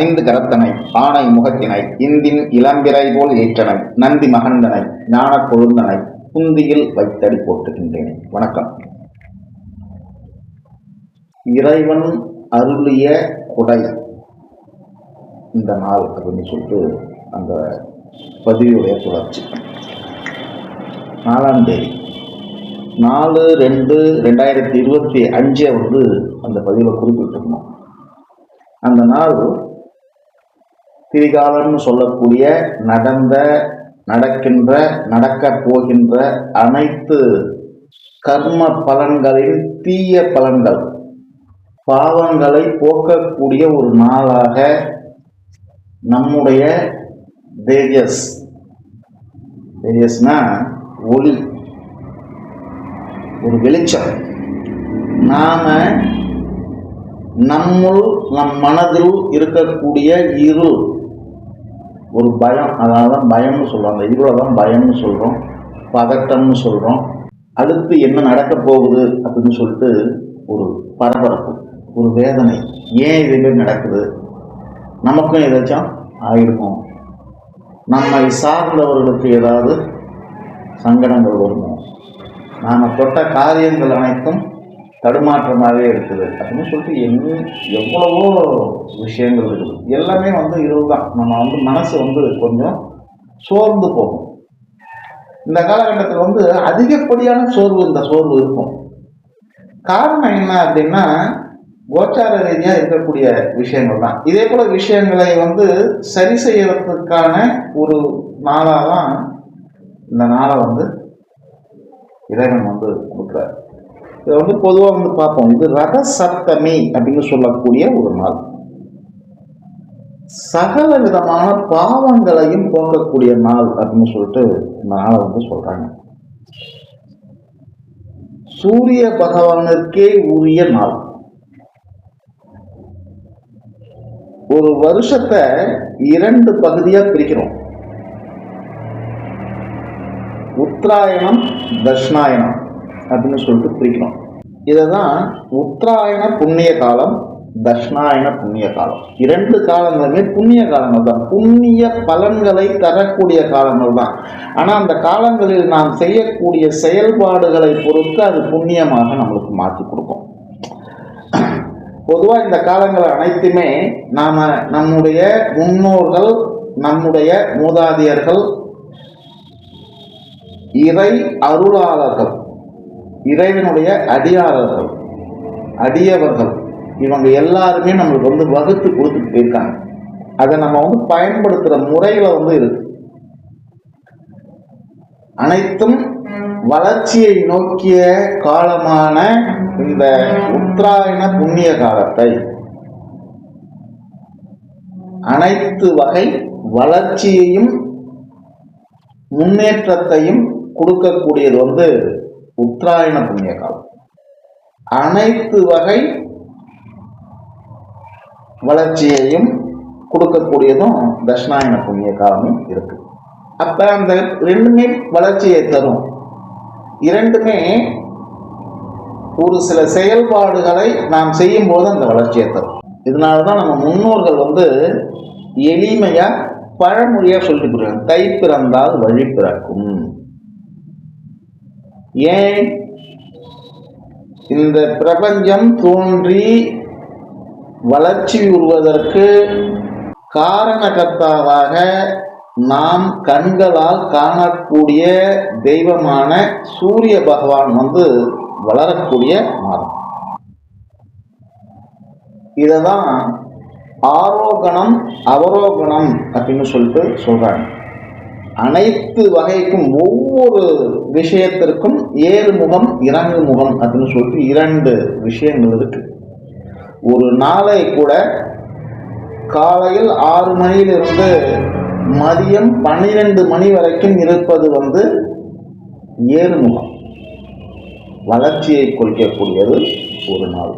ஐந்து கரத்தனை ஆணை முகத்தினை இந்தின் இளம்பிறை போல் ஏற்றனை நந்தி மகந்தனை ஞான கொழுந்தனை குந்தியில் வைத்தடி போட்டுகின்றேன் வணக்கம். இறைவன் அருளிய கொடை. இந்த நாள் அப்படின்னு சொல்லிட்டு அந்த பதிவுடைய தொடர்ச்சி. நாலாம் தேதி. நாலு ரெண்டு ரெண்டாயிரத்தி இருபத்தி அஞ்சை வந்து அந்த பதிவில் குறிப்பிட்டிருந்தோம். அந்த நாள் திரிகாலம்னு சொல்லக்கூடிய நடந்த நடக்கின்ற நடக்கப் போகின்ற அனைத்து கர்ம பலன்களின் தீய பலன்கள் பாவங்களை போக்கக்கூடிய ஒரு நாளாக நம்முடைய தேஜஸ் தேஜஸ்னா ஒளி. ஒரு வெளிச்சம். நாம நம்முள் நம் மனதில் இருக்கக்கூடிய இருள். ஒரு பயம் அதனால தான் பயம்னு சொல்கிறோம் அந்த இருளை தான் பயம்னு சொல்கிறோம் பதட்டம்னு சொல்கிறோம் அடுத்து என்ன நடக்க போகுது அப்படின்னு சொல்லிட்டு ஒரு பரபரப்பு ஒரு வேதனை. ஏன் இதுமாரி நடக்குது? நமக்கும் ஏதாச்சும் ஆயிருக்கும் நம்மை சார்ந்தவர்களுக்கு ஏதாவது சங்கடங்கள் வருமோ? நாம் தொட்ட காரியங்கள் அனைத்தும் தடுமாற்றமாகவே இருக்குது. அப்படின்னு சொல்லிட்டு என்ன எவ்வளவோ விஷயங்கள் இருக்குது. எல்லாமே வந்து இதுதான். தான் நம்ம வந்து மனசு வந்து கொஞ்சம் சோர்ந்து போகும். இந்த காலகட்டத்தில் வந்து அதிகப்படியான சோர்வு இந்த சோர்வு இருக்கும். காரணம் என்ன அப்படின்னா கோச்சார ரீதியாக இருக்கக்கூடிய விஷயங்கள் தான். இதே போல விஷயங்களை வந்து சரி செய்யறதுக்கான ஒரு நாளாக தான் இந்த நாளை வந்து இறைவன் வந்து கொடுக்குறாரு. இதை வந்து பொதுவாக வந்து பார்ப்போம். இது ரக சப்தமி அப்படின்னு சொல்லக்கூடிய ஒரு நாள். சகல விதமான பாவங்களையும் போக்கக்கூடிய நாள் அப்படின்னு சொல்லிட்டு இந்த நாளை வந்து சொல்றாங்க. சூரிய பகவானுக்கே உரிய நாள். ஒரு வருஷத்தை இரண்டு பகுதியா பிரிக்கிறோம். உத்தராயணம் தட்சிணாயணம் அப்படின்னு சொல்லிட்டு பிரிக்கிறோம். இதை தான் உத்தராயண புண்ணிய காலம் தஷ்ணாயன புண்ணிய காலம். இரண்டு காலங்களுமே புண்ணிய காலங்கள் தான். புண்ணிய பலன்களை தரக்கூடிய காலங்கள் தான். ஆனால் அந்த காலங்களில் நாம் செய்யக்கூடிய செயல்பாடுகளை பொறுத்து அது புண்ணியமாக நம்மளுக்கு மாற்றி கொடுக்கும். பொதுவாக இந்த காலங்கள் அனைத்துமே நாம் நம்முடைய முன்னோர்கள் நம்முடைய மூதாதையர்கள் இறை அருளாளர்கள் இறைவனுடைய அடியாரர்கள் அடியவர்கள் இவங்க எல்லாருமே நம்மளுக்கு வந்து வகுத்து கொடுத்துட்டு போயிருக்காங்க. அதை நம்ம வந்து பயன்படுத்துகிற முறையில வந்து இருக்கு. அனைத்தும் வளர்ச்சியை நோக்கிய காலமான இந்த உத்தராயண புண்ணிய காலத்தை. அனைத்து வகை வளர்ச்சியையும் முன்னேற்றத்தையும் கொடுக்கக்கூடியது வந்து உத்தராயண புண்ணிய காலம். அனைத்து வகை வளர்ச்சியையும் கொடுக்கக்கூடியதும் தட்சிணாயன புண்ணிய காலமும் இருக்கு. அப்ப அந்த ரெண்டுமே வளர்ச்சியை தரும். இரண்டுமே ஒரு சில செயல்பாடுகளை நாம் செய்யும் போது அந்த வளர்ச்சியை தரும். இதனால தான் நம்ம முன்னோர்கள் வந்து எளிமையா பழமொழியா சொல்லிட்டு போறாங்க தை பிறந்தால் வழி பிறக்கும். ஏன் இந்த பிரபஞ்சம் தோன்றி வளர்ச்சி உருவதற்கு காரணகர்த்தாவாக நாம் கண்களால் காணக்கூடிய தெய்வமான சூரிய பகவான் வந்து வளரக்கூடிய மாதம். இதை தான் ஆரோகணம் அவரோகணம் அப்படின்னு சொல்லிட்டு சொல்றாங்க. அனைத்து வகைக்கும் ஒவ்வொரு விஷயத்திற்கும் ஏழு முகம் இறங்கு முகம் அப்படின்னு சொல்லிட்டு இரண்டு விஷயங்கள் இருக்கு. ஒரு நாளை கூட காலையில் ஆறு மணியிலிருந்து மதியம் பன்னிரெண்டு மணி வரைக்கும் இருப்பது வந்து ஏழு முகம். வளர்ச்சியை குறிக்கக்கூடியது ஒரு நாள்.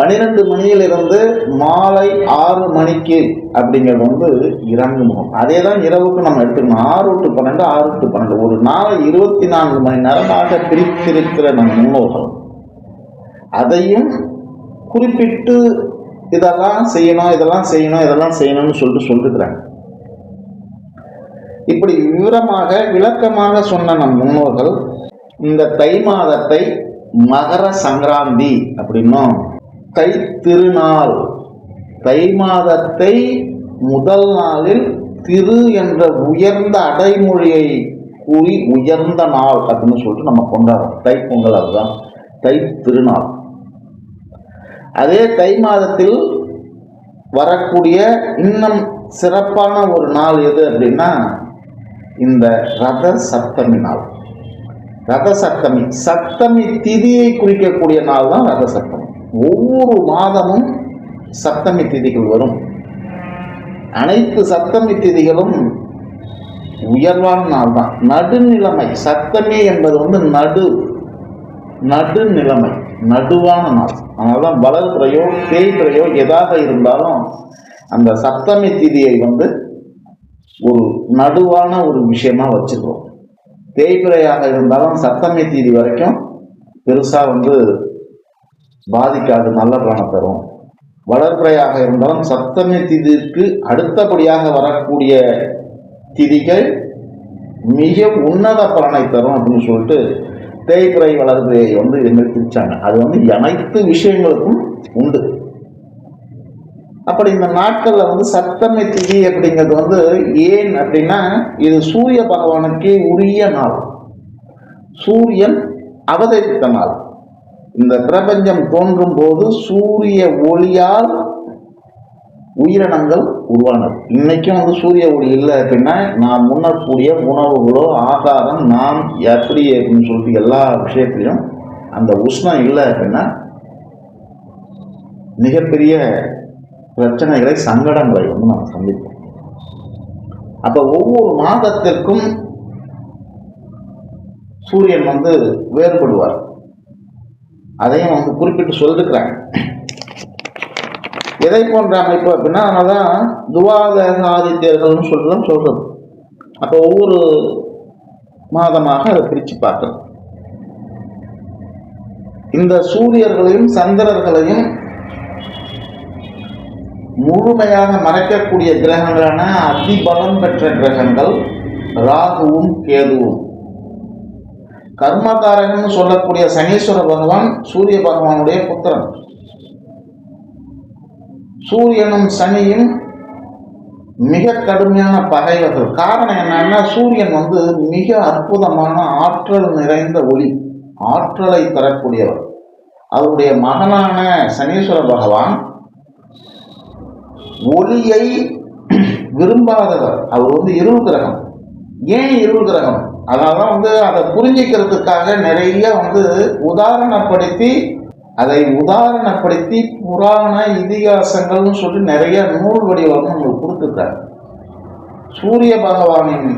பன்னிரெண்டு மணியிலிருந்து மாலை ஆறு மணிக்கு அப்படிங்கிறது வந்து இறங்கு முகம். அதே தான் இரவுக்கு நம்ம எடுத்துக்கணும். ஆறு டு பன்னெண்டு ஆறு டு பன்னெண்டு. ஒரு நாளை இருபத்தி நான்கு மணி நேரமாக பிரித்திருக்கிற நம் முன்னோர்கள் அதையும் குறிப்பிட்டு இதெல்லாம் செய்யணும் இதெல்லாம் செய்யணும் இதெல்லாம் செய்யணும்னு சொல்லிட்டு சொல்லிருக்கிறாங்க. இப்படி விவரமாக விளக்கமாக சொன்ன நம் முன்னோர்கள் இந்த தை மாதத்தை மகர சங்கராந்தி அப்படின்னும். தை திருநாள். தை மாதத்தை முதல் நாளில் திரு என்ற உயர்ந்த அடைமொழியை கூறி உயர்ந்த நாள் அப்படின்னு சொல்லிட்டு நம்ம கொண்டாடுறோம். தை பொங்கல் அதுதான். தை திருநாள். அதே தை மாதத்தில் வரக்கூடிய இன்னும் சிறப்பான ஒரு நாள் எது அப்படின்னா இந்த ரத சப்தமி நாள். ரத சப்தமி. சப்தமி திதியை குறிக்கக்கூடிய நாள் தான் ரத சப்தமி. ஒவ்வொரு மாதமும் சப்தமி திதிகள் வரும். அனைத்து சப்தமி திதிகளும் உயர்வான நாள் தான். நடுநிலைமை சப்தமி என்பது வந்து நடு நடுநிலைமை நடுவான நாள். அதனால தான் வளர்பிறையோ தேய்பிறையோ எதாக இருந்தாலும் அந்த சப்தமி திதியை வந்து ஒரு நடுவான ஒரு விஷயமா வச்சுக்கிறோம் தேய்பிரையாக இருந்தாலும் சப்தமி தீதி வரைக்கும் பெருசா வந்து பாதிக்காது நல்ல பலனை தரும். வளர்பிறையாக இருந்தாலும் சப்தமி திதிக்கு அடுத்தபடியாக வரக்கூடிய திதிகள் மிக உன்னத பலனை தரும் அப்படின்னு சொல்லிட்டு தேய்பிறை வளர்பிறையை வந்து எங்களுக்கு அது வந்து அனைத்து விஷயங்களுக்கும் உண்டு. அப்படி இந்த நாட்களில் வந்து சப்தமி திதி அப்படிங்கிறது வந்து ஏன் அப்படின்னா இது சூரிய பகவானுக்கே உரிய நாள். சூரியன் அவதரித்த நாள். இந்த பிரபஞ்சம் தோன்றும் போது சூரிய ஒளியால் உயிரினங்கள் உருவானது. இன்னைக்கும் வந்து சூரிய ஒளி இல்லை அப்படின்னா நான் முன்னக்கூடிய உணவுகளோ ஆகாரம் நாம் எப்படி அப்படின்னு சொல்லிட்டு எல்லா விஷயத்திலையும் அந்த உஷ்ணம் இல்லை அப்படின்னா மிகப்பெரிய பிரச்சனைகளை சங்கடங்களை வந்து நம்ம சந்திப்போம். அப்ப ஒவ்வொரு மாதத்திற்கும் சூரியன் வந்து வேறுபடுவார். அதையும் வந்து குறிப்பிட்டு சொல்லிருக்கிறாங்க. எதை போன்ற அமைப்பு அப்படின்னா அதான் துவாதக ஆதித்யர்கள்னு சொல்லிட்டு சொல்றது. அப்போ ஒவ்வொரு மாதமாக அதை பிரித்து பார்க்கணும். இந்த சூரியர்களையும் சந்திரர்களையும் முழுமையாக மறைக்கக்கூடிய கிரகங்களான அதிபலம் பெற்ற கிரகங்கள் ராகுவும் கேதுவும். கர்மகாரகன் சொல்லக்கூடிய சனீஸ்வர பகவான் சூரிய பகவானுடைய புத்திரன். சூரியனும் சனியும் மிக கடுமையான பகைவர்கள். காரணம் என்னன்னா சூரியன் வந்து மிக அற்புதமான ஆற்றல் நிறைந்த ஒளி ஆற்றலை தரக்கூடியவர். அவருடைய மகனான சனீஸ்வர பகவான் ஒளியை விரும்பாதவர். அவர் வந்து இருள் கிரகம். ஏன் இருள் கிரகம்? அதனாலதான் வந்து அதை புரிஞ்சிக்கிறதுக்காக நிறைய வந்து உதாரணப்படுத்தி அதை உதாரணப்படுத்தி புராண இதிகாசங்கள்னு சொல்லி நிறைய நூல் வடிவம் உங்களுக்கு கொடுத்துருக்காங்க. சூரிய பகவானின்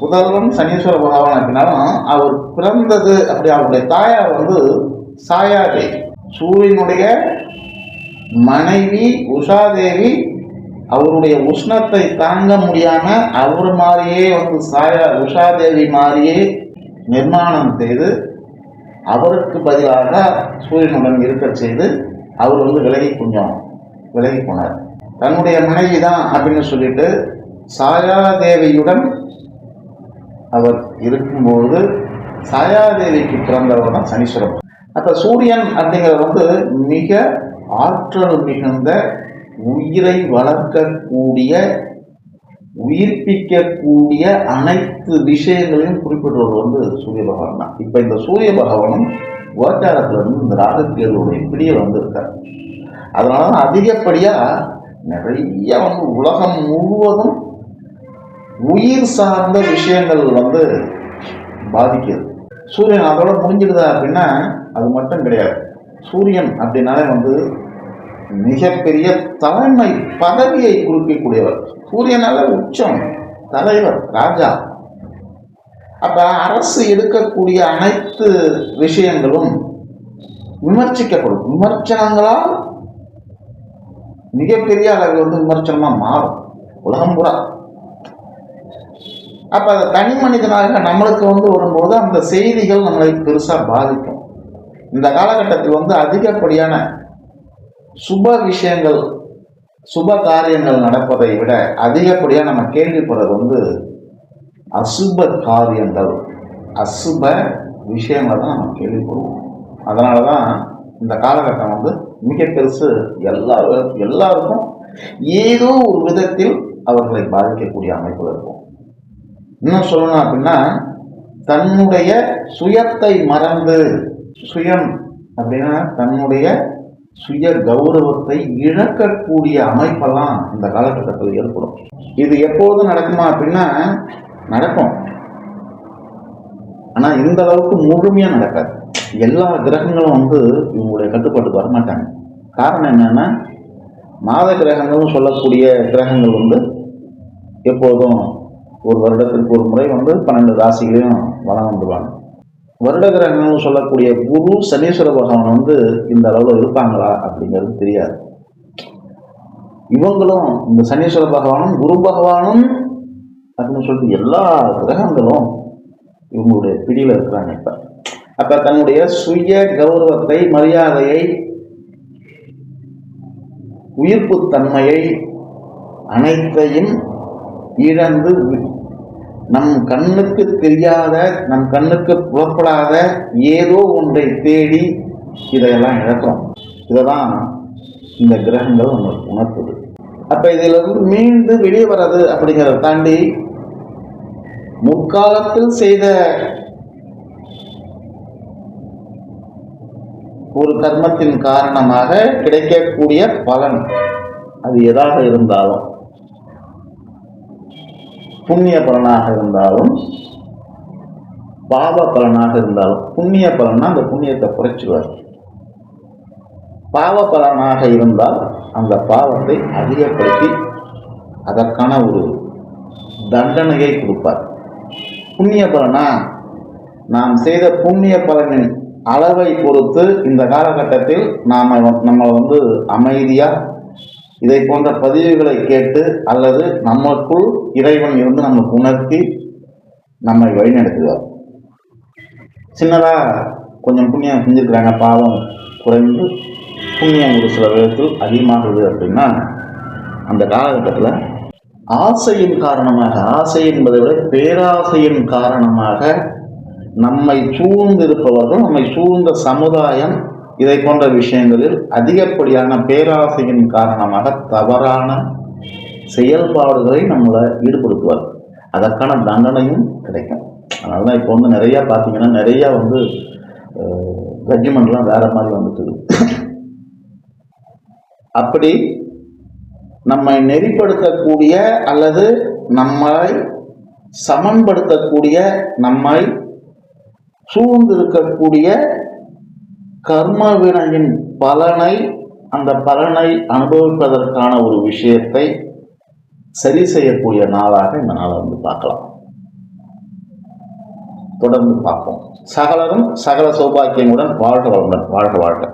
புதல்வன் சனீஸ்வர பகவான் அப்படின்னாலும் அவர் பிறந்தது அப்படி அவருடைய தாயார் வந்து சாயாதேவி. சூரியனுடைய மனைவி உஷாதேவி அவருடைய உஷ்ணத்தை தாங்க முடியாம அவர் மாதிரியே வந்து சாயா உஷாதேவி மாதிரியே நிர்மாணம் செய்து அவருக்கு பதிலாக சூரியனுடன் இருக்க செய்து அவர் வந்து விலகி கொஞ்சம் விலகி போனார். தன்னுடைய மனைவி தான் அப்படின்னு சொல்லிட்டு சாயாதேவியுடன் அவர் இருக்கும்போது சாயாதேவிக்கு பிறந்தவர் தான் சனீஸ்வரன் அப்போ சூரியன் அப்படிங்கிறது வந்து மிக ஆற்றல் மிகுந்த உயிரை வளர்க்கக்கூடிய உயிர்ப்பிக்கக்கூடிய அனைத்து விஷயங்களையும் குறிப்பிடுவது வந்து சூரிய பகவான் தான். இப்போ இந்த சூரிய பகவானும் கோச்சாரத்துல இருந்து இந்த ராகக்கேதுடைய பிடிய வந்திருக்கார். அதனாலதான் அதிகப்படியாக நிறைய வந்து உலகம் முழுவதும் உயிர் சார்ந்த விஷயங்கள் வந்து பாதிக்கிறது சூரியன் அதோட முடிஞ்சிடுதா அப்படின்னா அது மட்டும் கிடையாது. சூரியன் அப்படின்னாலே வந்து மிகப்பெரிய தலைமை பதவியை குறிக்கக்கூடியவர். சூரியனால உச்சம் தலைவர் ராஜா. அப்ப அரசு எடுக்கக்கூடிய அனைத்து விஷயங்களும் விமர்சிக்கப்படும். விமர்சனங்களால் மிகப்பெரிய அளவில் வந்து விமர்சனமா மாறும். உலகம் பூரா. அப்ப அதை தனி மனிதனாக நம்மளுக்கு வந்து வரும்போது அந்த செய்திகள் நம்மளை பெருசா பாதிக்கும். இந்த காலகட்டத்தில் வந்து அதிகப்படியான சுப விஷயங்கள் சுப காரியங்கள் நடப்பதை விட அதிகப்படியாக நம்ம கேள்விப்படுறது வந்து அசுப காரியங்கள் அசுப விஷயங்களை தான் நம்ம கேள்விப்படுவோம். அதனால தான் இந்த காலகட்டம் வந்து மிக பெருசு எல்லாரும் எல்லாருக்கும் ஏதோ ஒரு விதத்தில் அவர்களை பாதிக்கக்கூடிய அமைப்பு இருக்கும். இன்னும் சொல்லணும் அப்படின்னா தன்னுடைய சுயத்தை மறந்து சுயம் அப்படின்னா தன்னுடைய சுய கௌரவத்தை இழக்கக்கூடிய அமைப்பெல்லாம் இந்த காலகட்டத்தில் ஏற்படும். இது எப்போதும் நடக்குமா அப்படின்னா நடக்கும். ஆனா இந்த அளவுக்கு முழுமையா நடக்காது. எல்லா கிரகங்களும் வந்து இவங்களுடைய கட்டுப்பாட்டுக்கு வரமாட்டாங்க காரணம் என்னன்னா மாத கிரகங்கள்னு சொல்லக்கூடிய கிரகங்கள் வந்து எப்போதும் ஒரு வருடத்திற்கு ஒரு முறை வந்து பன்னெண்டு ராசிகளையும் வளம் வந்துடுவாங்க வருட கிரகங்கள்னு சொல்லக்கூடிய குரு சனீஸ்வர பகவான் வந்து இந்த அளவில் இருப்பாங்களா அப்படிங்கிறது தெரியாது. இவங்களும் இந்த சனீஸ்வர பகவானும் குரு பகவானும் அப்படின்னு சொல்லிட்டு எல்லா கிரகங்களும் இவங்களுடைய பிடியில் இருக்கிறாங்க இப்போ. அப்போ தன்னுடைய சுய கௌரவத்தை மரியாதையை உயிர்ப்பு தன்மையை அனைத்தையும் இழந்து நம் கண்ணுக்கு தெரியாத நம் கண்ணுக்கு புலப்படாத ஏதோ ஒன்றை தேடி இதையெல்லாம் இழக்கிறோம். இதைதான் இந்த கிரகங்கள் நம்மளுக்கு உணர்த்துது. அப்ப இதுல இருந்து மீண்டு வெளியே வர்றது அப்படிங்கிறத தாண்டி முற்காலத்தில் செய்த ஒரு கர்மத்தின் காரணமாக கிடைக்கக்கூடிய பலன் அது எதாக இருந்தாலும் புண்ணிய பலனாக இருந்தாலும் பாவ பலனாக இருந்தாலும் புண்ணிய பலனா அந்த புண்ணியத்தை குறைச்சிடுவார் பாவ பலனாக இருந்தால் அந்த பாவத்தை அதிகப்படுத்தி அதற்கான ஒரு தண்டனையை கொடுப்பார். புண்ணிய பலனா நாம் செய்த புண்ணிய பலனின் அளவை பொறுத்து இந்த காலகட்டத்தில் நாம் நம்ம வந்து அமைதியாக இதை போன்ற பதிவுகளை கேட்டு அல்லது நமக்குள் இறைவன் இருந்து நமக்கு உணர்த்தி நம்மை வழிநடத்துவார் சின்னதாக கொஞ்சம் புண்ணியம் செஞ்சுருக்கிறாங்க. பாவம் குறைந்து புண்ணியம் ஒரு சில விதத்தில் அதிகமாகுது அப்படின்னா அந்த காலகட்டத்தில் ஆசையின் காரணமாக ஆசை என்பதை விட பேராசையின் காரணமாக நம்மை சூழ்ந்திருப்பவர்கள் நம்மை சூழ்ந்த சமுதாயம் இதை போன்ற விஷயங்களில் அதிகப்படியான பேராசையின் காரணமாக தவறான செயல்பாடுகளை நம்மளை ஈடுபடுத்துவார். அதற்கான தண்டனையும் கிடைக்கும். அதனால தான் இப்போ வந்து நிறையா பார்த்தீங்கன்னா நிறையா வந்து ஜட்ஜ்மெண்ட்லாம் வேற மாதிரி வந்துட்டு அப்படி நம்மை நெறிப்படுத்தக்கூடிய அல்லது நம்மை சமன்படுத்தக்கூடிய நம்மை சூழ்ந்திருக்கக்கூடிய கர்ம வினையின் பலனை அந்த பலனை அனுபவிப்பதற்கான ஒரு விஷயத்தை சரி செய்யக்கூடிய நாளாக இந்த நாளை வந்து பார்க்கலாம். தொடர்ந்து பார்ப்போம். சகலரும் சகல சௌபாக்கியமுடன் வாழ்க வளமுடன் வாழ்க வாழ்க.